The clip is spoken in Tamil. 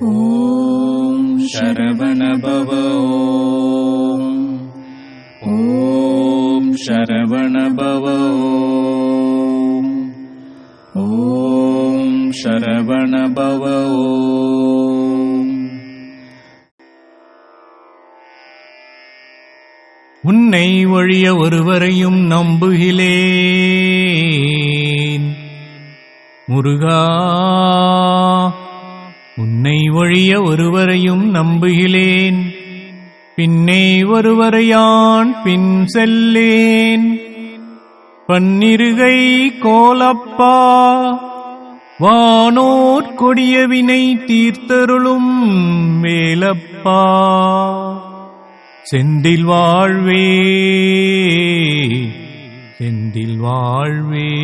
ॐ शरवणभव ॐ शरवणभव ॐ शरवणभव உன்னை ஒழிய ஒருவரையும் நம்புகிலேன் முருகா வழிய ஒருவரையும் நம்புகிலேன் பின்னே ஒருவரையான் பின் செல்லேன். பன்னிருகை கோலப்பா வானோர் கொடியவினை தீர்த்தருளும் வேலப்பா. செந்தில் வாழ்வே செந்தில் வாழ்வே.